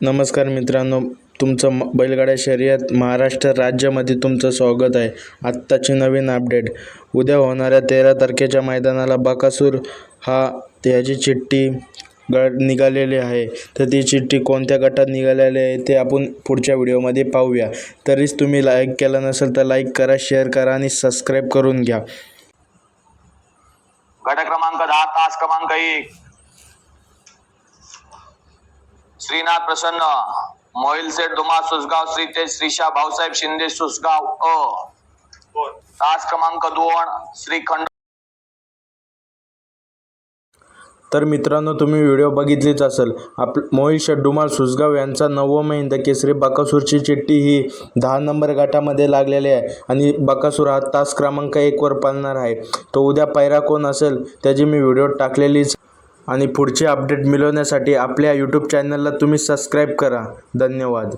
नमस्कार मित्रांनो तुमचं म बैलगाड्या शर्यत महाराष्ट्र राज्यामध्ये तुमचं स्वागत आहे. आत्ताची नवीन अपडेट उद्या होणाऱ्या तेरा तारखेच्या मैदानाला बकासूर हा त्याची चिठ्ठी ग निघालेली आहे. तर ती चिठ्ठी कोणत्या गटात निघालेली आहे ते आपण पुढच्या व्हिडिओमध्ये पाहूया. तरीच तुम्ही लाईक केलं नसेल तर लाईक करा शेअर करा आणि सबस्क्राईब करून घ्या. गट क्रमांक दहा तास क्रमांक एक. श्रीनाथ प्रसन्न. मोहिल सेठ दुमा सुसगाव श्री तेज श्रीशा भाऊसाहेब शिंदे सुसगाव अ. तास क्रमांक दोन श्रीखंड तर मित्रांनो तुम्ही व्हिडिओ बघितलीच असेल. आप मोहित शेड्डुमाल सुसगाव यांचा नववा हिंद केसरी बकासूरची चिठ्ठी ही दहा नंबर गटामध्ये लागलेली आहे आणि बकासूर हा तास क्रमांक एकवर पालणार आहे. तो उद्या पैरा कोण असेल त्याची मी व्हिडिओ टाकलेलीच आणि पुढचे अपडेट मिळवण्यासाठी आपल्या यूट्यूब चॅनलला तुम्ही सबस्क्राईब करा. धन्यवाद.